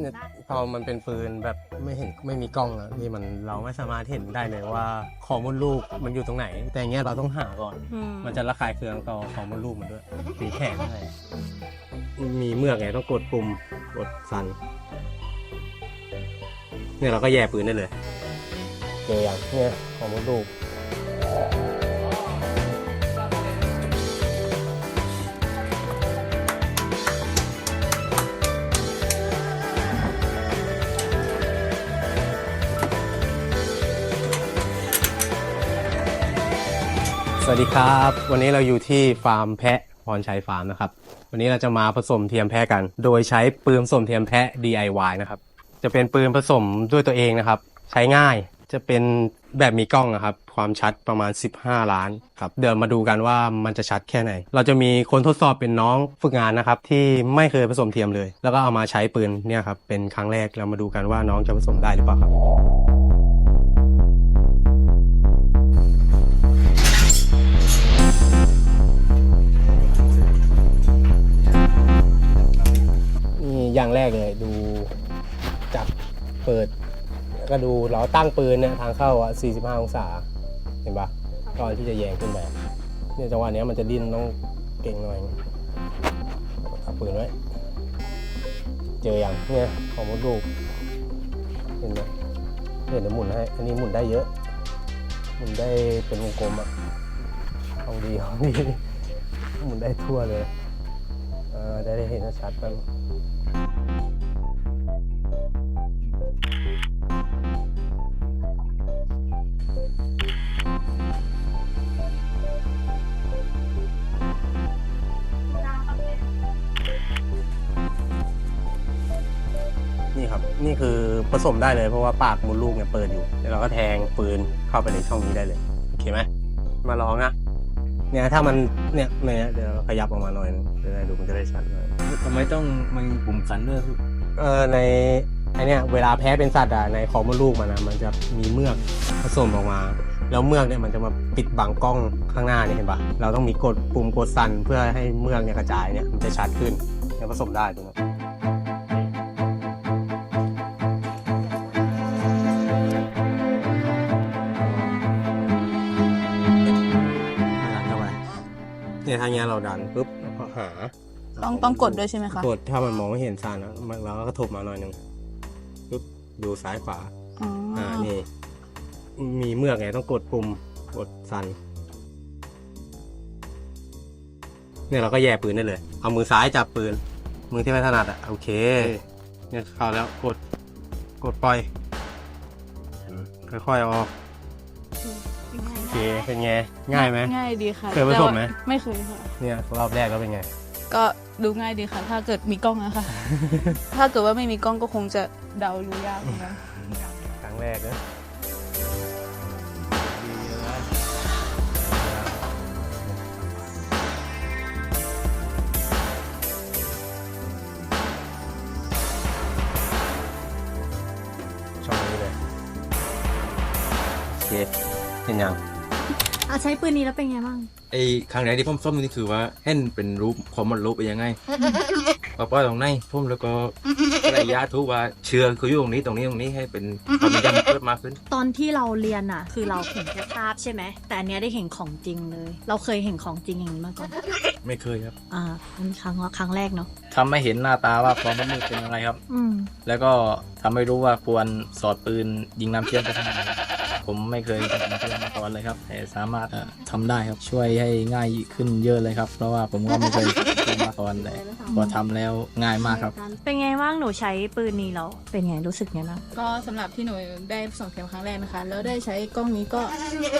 เนี่ยพอมันเป็นปืนแบบไม่เห็นไม่มีกล้องอะที่มันเราไม่สามารถเห็นได้เลยว่าของมดลูกมันอยู่ตรงไหน แต่อย่างเงี้ยเราต้องหาก่อนอืมมันจะระคายเคืองต่อของมดลูกมันด้วยสีแข็งอะไรมีเมือกไงต้องกดปุ่มกดสั่นเนี่ยเราก็แย่ปืนได้เลยเจออย่างเนี่ยของมดลูก วัสดีครับ วันนี้เราอยู่ที่ฟาร์มแพะพรชัยฟาร์มนะครับ วันนี้เราจะมาผสมเทียมแพะกัน โดยใช้ปืนผสมเทียมแพะ DIY นะครับ จะเป็นปืนผสมด้วยตัวเองนะครับ ใช้ง่าย จะเป็นแบบมีกล้องนะครับ ความชัดประมาณ 15 ล้านครับ เดี๋ยวมาดูกันว่ามันจะชัดแค่ไหน เราจะมีคนทดสอบเป็นน้องฝึกงานนะครับ ที่ไม่เคยผสมเทียมเลย แล้วก็เอามาใช้ปืนเนี่ยครับ เป็นครั้งแรก เรามาดูกันว่าน้องจะผสมได้หรือเปล่าครับ รกเลยดูจับเปิดแล้วก็ดูเราตั้งปืนเนี่ยทางเข้าอะ45 องศา เห็นปะก่อนที่จะแยงขึ้นไปเนี่ยจังหวะเนี้ยมันจะดิ้นต้องเก่งหน่อยเอาปืนไว้ เจออย่างเนี่ยของมดลูกเห็นไหมเห็นเดี๋ยวหมุนให้ อันนี้หมุนได้เยอะ หมุนได้เป็นวงกลมอะของดีของดีหมุนได้ทั่วเลย เออได้เห็นชัดๆแป๊ นี่ครับนี่คือผสมได้เลยเพราะว่าปากมดลูกเนี่ยเปิดอยู่แล้วเราก็แทงปืนเข้าไปในช่องนี้ได้เลยโอเคไหมมาลองนะเนี่ยถ้ามันเนี่ยเนี่ยเดี๋ยวเราขยับออกมาหน่อยนึงจะได้ดูมันจะได้ชัดหน่อยทำไมต้องมีปุ่มสันด้วยพี่เออในไอเนี่ยเวลาแพ้เป็นสัตว์อะในของมดลูกมันนะมันจะมีเมือกผสมออกมา แล้วเมือกเนี่ยมันจะมาปิดบังกล้องข้างหน้าเนี่ยเห็นปะเราต้องมีกดปุ่มกดสั่นเพื่อให้เมือกเนี่ยกระจายเนี่ยมันจะชัดขึ้นเนี่ยผสมได้ตรงนี้ดัน เนี่ยทางเนี้ยเราดันปุ๊บแล้วก็หาต้องต้องกดด้วยใช่ไหมคะกดถ้ามันมองไม่เห็นสันนะมันเราก็ถบมาหน่อยหนึงปุ๊บดูซ้ายขวาอ๋อออ่านี่ มีเมือกไงต้องกดปุ่มกดสั่นเนี่ยเราก็แย่ปืนได้เลย เอามือซ้ายจับปืน มือที่ไม่ถนัดอะโอเค เนี่ยเข้าแล้วกด กดปล่อย ค่อยๆเอาออกโอ เค เป็นไง ง่ายไหม ง่ายดีค่ะเคยผสมไหม แต่ว่าไม่เคยค่ะ เนี่ยรอบแรกแล้วเป็นไง ก็ดูง่ายดีค่ะ ถ้าเกิดมีกล้องนะคะ ถ้าเกิดว่าไม่มีกล้องก็คงจะเดารู้ยากเหมือนกันครั้งแรกนะดีเลยช่องนี้เลยโอเคเห็นยัง อะใช้ปืนนี้แล้วเป็นไงบ้างไอ้ครั้งแรกที่ผมส้มนี่คือว่าเห็นเป็นรูปความมันรูปเป็นยังไงปป้าตรงไหนผมแล้วก็ระยะทุกว่าเชื่อคืออยู่ตรงนี้ตรงนี้ตรงนี้ให้เป็นความจำเพิ่มมากขึ้น ตอนที่เราเรียนอะ คือเราเห็นแค่ภาพใช่ไหมแต่อันเนี้ยได้เห็นของจริงเลย เราเคยเห็นของจริงอย่างนี้มาก่อน ไม่เคยครับ อ่าอันนี้ครั้งครั้งแรกเนาะทำให้เห็นหน้าตาว่าความมันมืดเป็นยังไงครับ อืมแล้วก็ทำให้รู้ว่าควรสอดปืนยิงน้ำเชื่อมไปทางไหน ผมไม่เคยทำน้ำเชื่อมมาก่อนเลยครับ แต่สามารถเอ่อทำได้ครับช่วยให้ง่ายขึ้นเยอะเลยครับ เพราะว่าผมก็ไม่เคยทำมาก่อนแต่พอทำแล้วง่ายมากครับ เป็นไงบ้างหนูใช้ปืนนี้แล้วเป็นไงรู้สึกไงบ้างก็สำหรับที่หนูได้ส่งเข็มครั้งแรกนะคะ แล้วได้ใช้กล้องนี้ก็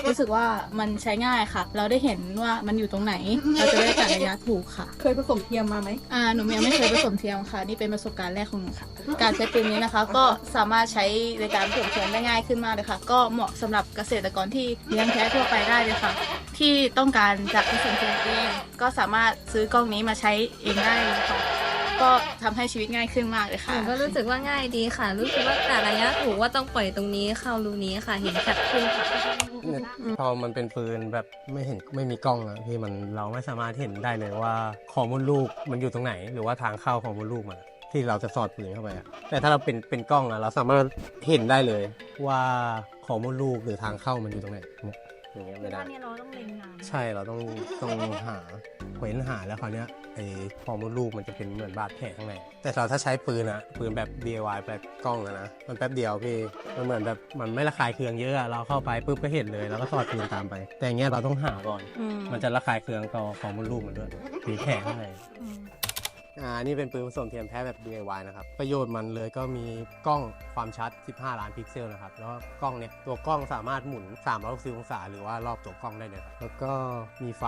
รู้สึกว่ามันใช้ง่ายค่ะ เราได้เห็นว่ามันอยู่ตรงไหน เราจะได้กะระยะถูกค่ะ เคยผสมเทียมมาไหม อ่าหนูยังไม่เคยผสมเทียมค่ะ นี่เป็นประสบการณ์แรกของหนูค่ะ การใช้ปืนนี้นะคะ ก็สามารถใช้ในการผสมเทียมได้ง่ายขึ้นมากเลยค่ะ ก็เหมาะสำหรับเกษตรกรที่เลี้ยงแพะทั่วไปได้เลยค่ะ ที่ต้องการจะผสมเทียมเองก็สามารถซื้อกล้องนี้มาใช้เองได้เลยค่ะ ก็ทำให้ชีวิตง่ายขึ้นมากเลยหค่ะ นูก็รู้สึกว่าง่ายดีค่ะ รู้สึกว่ากะระยะถูกว่าต้องปล่อยตรงนี้เข้ารูนี้ค่ะ เห็นชัดขึ้นค่ะเนี่ยพอมันเป็นปืนแบบไม่เห็นไม่มีกล้องอะที่มันเราไม่สามารถเห็นได้เลยว่า ของมดลูกมันอยู่ตรงไหน หรือว่าทางเข้าของมดลูกมันอะ ที่เราจะสอดปืนเข้าไปอะแต่ถ้าเราเป็นเป็นกล้องอะเราสามารถเห็นได้เลยว่าของมดลูกหรือทางเข้ามันอยู่ตรงไหนเนี่ยอย่างเงี้ยไม่ได้ว่าเนี่ยเราต้องเล็งนานใช่เราต้องต้องหาเว้นหาแล้วคราวเนี้ยไอ้ฟองมดลูกมันจะเป็นเหมือนบาดแผลข้างในแต่เราถ้าใช้ปืนอะปืนแบบ DIY แบบกล้องอะนะมันแป๊บเดียวพี่มันเหมือนแบบมันไม่ระคายเคืองเยอะอะเราเข้าไปปุ๊บก็เห็นเลยแล้วก็สอดปืนตามไป แต่อย่างเงี้ยเราต้องหาก่อน อืมมันจะระคายเคืองต่อของมดลูกมันด้วยมีแผลข้างใน อ่านี่เป็นปืนผสมเทียมแท้แบบ DIY นะครับ ประโยชน์มันเลยก็มีกล้องความชัด 15 ล้านพิกเซลนะครับ แล้วกล้องเนี่ยตัวกล้องสามารถหมุน360องศา หรือว่ารอบตัวกล้องได้เลยครับแล้วก็มีไฟ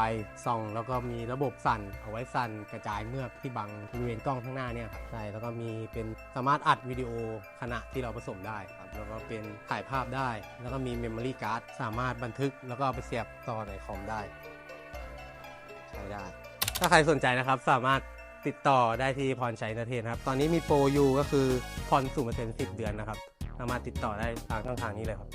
ส่อง แล้วก็มีระบบสั่น เอาไว้สั่นกระจายเมือกที่บังบริเวณกล้องข้างหน้าเนี่ยครับใช่แล้วก็มีเป็นสามารถอัดวิดีโอขณะที่เราผสมได้ครับแล้วก็เป็นถ่ายภาพได้ แล้วก็มีเมมโมรี่การ์ดสามารถบันทึก แล้วก็เอาไปเสียบต่อในคอมได้ ใช้ได้ ถ้าใครสนใจนะครับสามารถ ติดต่อได้ที่พรชัยนเทศครับ ตอนนี้มีโปรอยู่ก็คือผ่อนสูงเปอร์เซ็นต์สิบเดือนนะครับสามารถติดต่อได้ทางช่องทางนี้เลยครับ